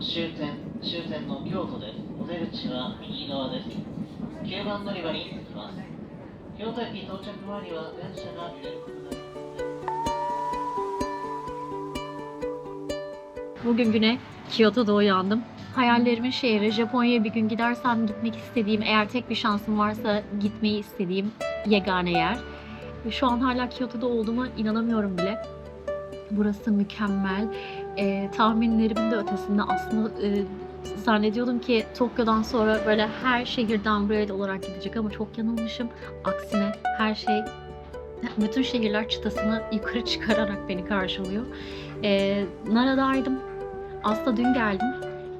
次は京都終点終点の京都ですお出口は右側です9番乗り場に着きます京都駅到着前には電車が出ることが Bugün güne Kyoto'da uyandım. Hayallerimin şehri Japonya'ya bir gün gidersem gitmek istediğim, eğer tek bir şansım varsa gitmeyi istediğim yegane yer. Ve şu an hala Kyoto'da olduğuma inanamıyorum bile. Burası mükemmel. Ee, tahminlerimin de ötesinde aslında e, zannediyordum ki Tokyo'dan sonra böyle her şehir downgrade olarak gidecek ama çok yanılmışım. Aksine her şey bütün şehirler çıtasını yukarı çıkararak beni karşılıyor. Ee, Nara'daydım. Aslında dün geldim.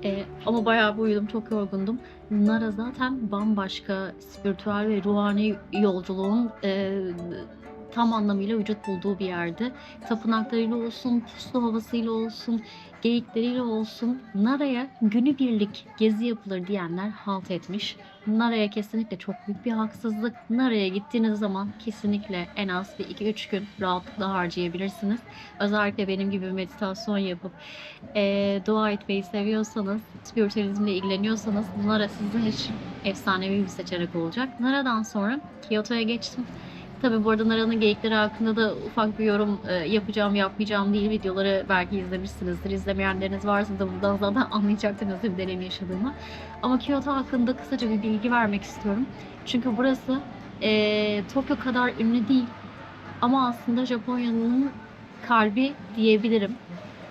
Ee, ama bayağı uyudum, çok yorgundum. Nara zaten bambaşka spiritüel ve ruhani yolculuğun e, tam anlamıyla vücut bulduğu bir yerdi. Tapınaklarıyla olsun, puslu havasıyla olsun, geyikleriyle olsun Nara'ya günübirlik gezi yapılır diyenler halt etmiş. Nara'ya kesinlikle çok büyük bir haksızlık. Nara'ya gittiğiniz zaman kesinlikle en az bir 2-3 gün rahatlıkla harcayabilirsiniz. Özellikle benim gibi meditasyon yapıp eee, dua etmeyi seviyorsanız, spiritüalizmle ilgileniyorsanız Nara sizin için efsanevi bir seçenek olacak. Nara'dan sonra Kyoto'ya geçtim. Tabi bu arada Nara'nın geyikleri hakkında da ufak bir yorum e, yapacağım yapmayacağım değil videoları belki izlemişsinizdir. İzlemeyenleriniz varsa da buradan zaten anlayacaktır nasıl bir deneyim yaşadığımı. Ama Kyoto hakkında kısaca bir bilgi vermek istiyorum. Çünkü burası e, Tokyo kadar ünlü değil ama aslında Japonya'nın kalbi diyebilirim.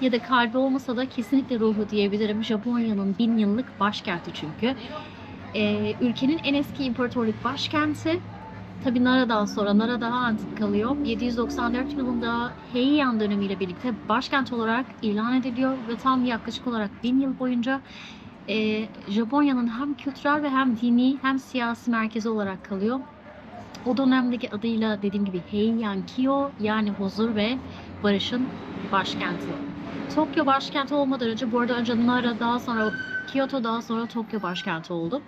Ya da kalbi olmasa da kesinlikle ruhu diyebilirim. Japonya'nın bin yıllık başkenti çünkü. E, ülkenin en eski imparatorluk başkenti. Tabi Nara'dan sonra Nara daha antik kalıyor. 794 yılında Heian dönemiyle birlikte başkent olarak ilan ediliyor ve tam yaklaşık olarak bin yıl boyunca e, Japonya'nın hem kültürel ve hem dini hem siyasi merkezi olarak kalıyor. O dönemdeki adıyla dediğim gibi Heian Kyo yani huzur ve barışın başkenti. Tokyo başkenti olmadan önce bu arada önce Nara daha sonra Kyoto daha sonra Tokyo başkenti oldu.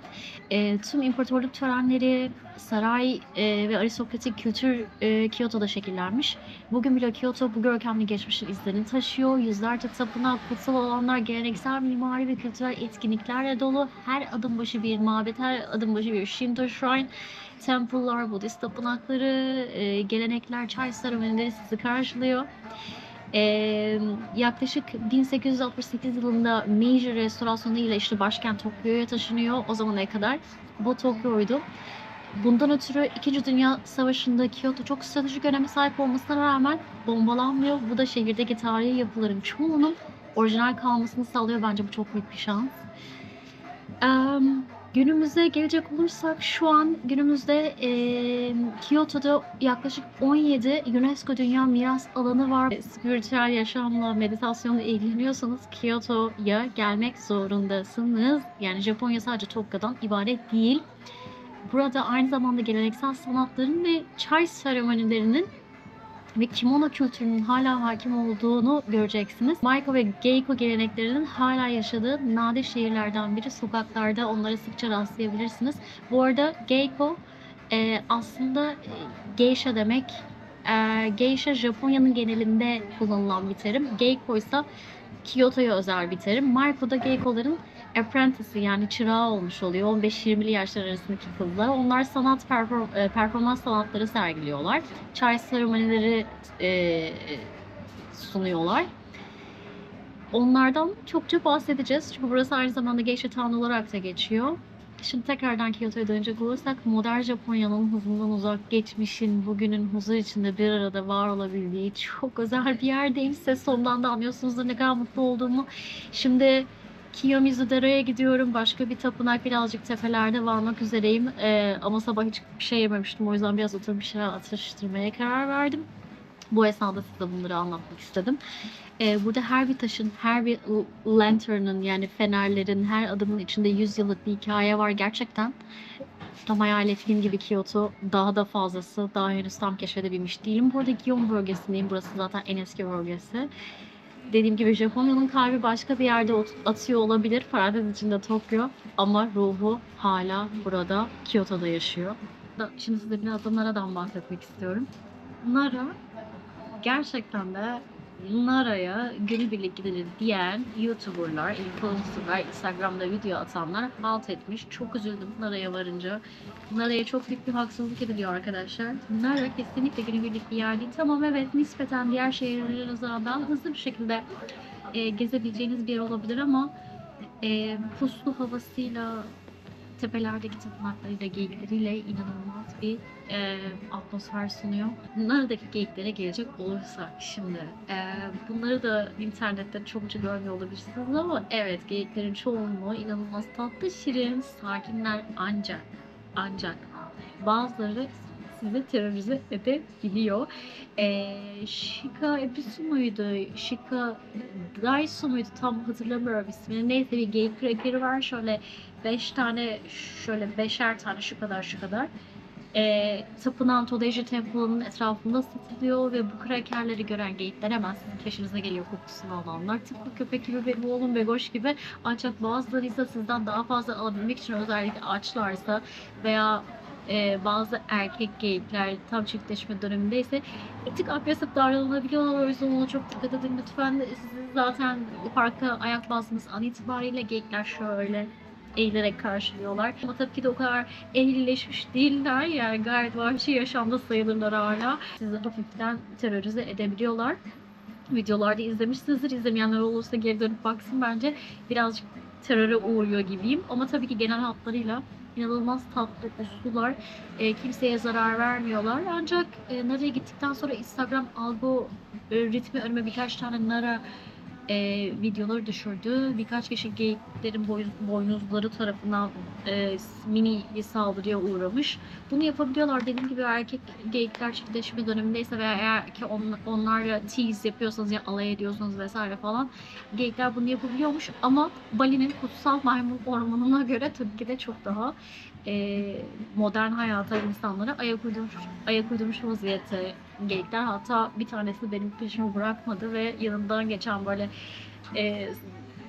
E, tüm imparatorluk törenleri, saray e, ve aristokratik kültür e, Kyoto'da şekillenmiş. Bugün bile Kyoto bu görkemli geçmişin izlerini taşıyor. Yüzlerce tapınak, kutsal alanlar, geleneksel mimari ve kültürel etkinliklerle dolu. Her adım başı bir mabet, her adım başı bir Shinto shrine, temple'lar, Budist tapınakları, e, gelenekler, çay seremonileri sizi karşılıyor. Ee, yaklaşık 1868 yılında Meiji restorasyonu ile işte başkent Tokyo'ya taşınıyor. O zamana kadar bu Tokyo'ydu. Bundan ötürü 2. Dünya Savaşı'nda Kyoto çok stratejik öneme sahip olmasına rağmen bombalanmıyor. Bu da şehirdeki tarihi yapıların çoğunun orijinal kalmasını sağlıyor. Bence bu çok büyük bir şans. Em, günümüze gelecek olursak şu an günümüzde em, Kyoto'da yaklaşık 17 UNESCO Dünya Miras Alanı var. Spiritüel yaşamla, meditasyonla ilgileniyorsanız Kyoto'ya gelmek zorundasınız. Yani Japonya sadece Tokyo'dan ibaret değil. Burada aynı zamanda geleneksel sanatların ve çay seremonilerinin ve kimono kültürünün hala hakim olduğunu göreceksiniz. Maiko ve Geiko geleneklerinin hala yaşadığı nadir şehirlerden biri. Sokaklarda onlara sıkça rastlayabilirsiniz. Bu arada Geiko e, aslında e, geisha demek. E, geisha Japonya'nın genelinde kullanılan bir terim. Geiko ise Kyoto'ya özel bir terim. Maiko da Geiko'ların apprentice'i yani çırağı olmuş oluyor. 15-20'li yaşlar arasındaki kızlar. Onlar sanat perform- e, performans sanatları sergiliyorlar. Çay seremonileri e, sunuyorlar. Onlardan çokça bahsedeceğiz. Çünkü burası aynı zamanda Geisha Town olarak da geçiyor. Şimdi tekrardan Kyoto'ya dönecek olursak modern Japonya'nın hızından uzak geçmişin bugünün huzur içinde bir arada var olabildiği çok özel bir yerdeyim. Ses sonundan da anlıyorsunuzdur ne kadar mutlu olduğumu. Şimdi Kiyomizu-dera'ya gidiyorum. Başka bir tapınak birazcık tepelerde varmak üzereyim. Ee, ama sabah hiç bir şey yememiştim. O yüzden biraz oturup bir şeyler atıştırmaya karar verdim. Bu esnada size bunları anlatmak istedim. Ee, burada her bir taşın, her bir lantern'ın yani fenerlerin her adımın içinde 100 yıllık bir hikaye var. Gerçekten tam hayal ettiğim gibi Kyoto daha da fazlası. Daha henüz tam keşfedebilmiş değilim. Bu arada Gion bölgesindeyim. Burası zaten en eski bölgesi dediğim gibi Japonya'nın kalbi başka bir yerde atıyor olabilir. Parantez içinde Tokyo. Ama ruhu hala burada Kyoto'da yaşıyor. Şimdi size biraz da Nara'dan bahsetmek istiyorum. Nara gerçekten de Nara'ya günübirlik gidilir diyen YouTuber'lar, influencer'lar, Instagram'da video atanlar halt etmiş. Çok üzüldüm Nara'ya varınca. Nara'ya çok büyük bir haksızlık ediliyor arkadaşlar. Nara kesinlikle günübirlik bir yer değil. Tamam evet nispeten diğer şehirlere nazaran daha hızlı bir şekilde e, gezebileceğiniz bir yer olabilir ama e, puslu havasıyla tepelerdeki tapınaklarıyla, geyikleriyle inanılmaz bir e, atmosfer sunuyor. Nara'daki geyiklere gelecek olursak şimdi e, bunları da internette çokça görmüyor olabilirsiniz ama evet geyiklerin çoğunluğu inanılmaz tatlı, şirin, sakinler ancak ancak bazıları sizi terörize edebiliyor. E, Shika Ebisu muydu? Shika Daisu muydu? Tam hatırlamıyorum ismini. Neyse bir geyik krakeri var. Şöyle beş tane, şöyle beşer tane şu kadar şu kadar. E, tapınan Todeji Temple'ın etrafında satılıyor ve bu krakerleri gören geyikler hemen sizin peşinize geliyor kokusunu alanlar. Tıpkı köpek gibi benim oğlum Begoş gibi ancak bazıları ise sizden daha fazla alabilmek için özellikle açlarsa veya e, bazı erkek geyikler tam çiftleşme dönemindeyse bir tık agresif davranılabiliyorlar. O yüzden ona çok dikkat edin lütfen. Siz zaten parka ayak bastığınız an itibariyle geyikler şöyle eğilerek karşılıyorlar. Ama tabii ki de o kadar ehlileşmiş değiller. Yani gayet vahşi yaşamda sayılırlar hala. Sizi hafiften terörize edebiliyorlar. Videolarda izlemişsinizdir. İzlemeyenler olursa geri dönüp baksın bence. Birazcık teröre uğruyor gibiyim. Ama tabii ki genel hatlarıyla inanılmaz tatlı, uslular. E, kimseye zarar vermiyorlar. Ancak e, Nara'ya gittikten sonra Instagram algo e, ritmi önüme birkaç tane Nara e, videoları düşürdü. Birkaç kişi geyiklerin boy, boynuzları tarafından e, mini bir saldırıya uğramış. Bunu yapabiliyorlar. Dediğim gibi erkek geyikler çiftleşme dönemindeyse veya eğer ki on, onlarla tease yapıyorsanız ya alay ediyorsanız vesaire falan geyikler bunu yapabiliyormuş. Ama Bali'nin kutsal maymun ormanına göre tabii ki de çok daha e, modern hayata insanlara ayak uydurmuş, ayak uydurmuş vaziyette geyikler. Hatta bir tanesi benim peşimi bırakmadı ve yanımdan geçen böyle e,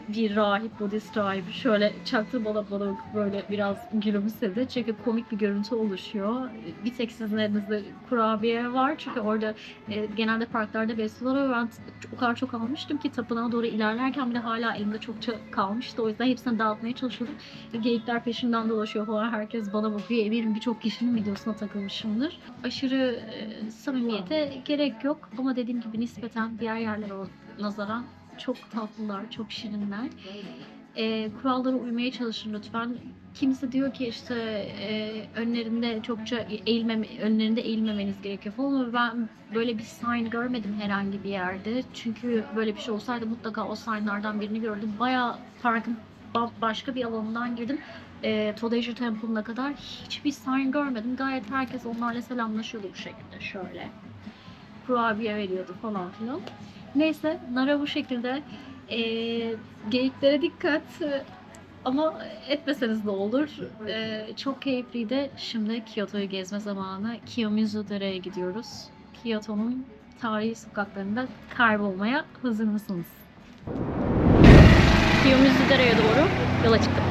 bir rahip, Budist rahibi şöyle çaktı bana bakıp böyle biraz gülümsedi. Çünkü komik bir görüntü oluşuyor. Bir tek sizin elinizde kurabiye var. Çünkü orada e, genelde parklarda besliyorlar ve ben o kadar çok almıştım ki tapınağa doğru ilerlerken bile hala elimde çokça kalmıştı. O yüzden hepsini dağıtmaya çalışıyordum. Geyikler peşimden dolaşıyor falan. Herkes bana bakıyor. Eminim birçok kişinin videosuna takılmışımdır. Aşırı e, samimiyete gerek yok. Ama dediğim gibi nispeten diğer yerlere nazaran çok tatlılar, çok şirinler. E, kurallara uymaya çalışın lütfen. Kimse diyor ki işte e, önlerinde çokça eğilmeme, önlerinde eğilmemeniz gerekiyor falan ben böyle bir sign görmedim herhangi bir yerde. Çünkü böyle bir şey olsaydı mutlaka o signlardan birini gördüm. Bayağı parkın ba- başka bir alanından girdim. E, Todeji Temple'ına kadar hiçbir sign görmedim. Gayet herkes onlarla selamlaşıyordu bu şekilde şöyle. Kurabiye veriyordu falan filan. Neyse Nara bu şekilde Ee, geyiklere dikkat ama etmeseniz de olur. Ee, çok keyifliydi. Şimdi Kyoto'yu gezme zamanı. Kiyomizu Dere'ye gidiyoruz. Kyoto'nun tarihi sokaklarında kaybolmaya hazır mısınız? Kiyomizu Dere'ye doğru yola çıktık.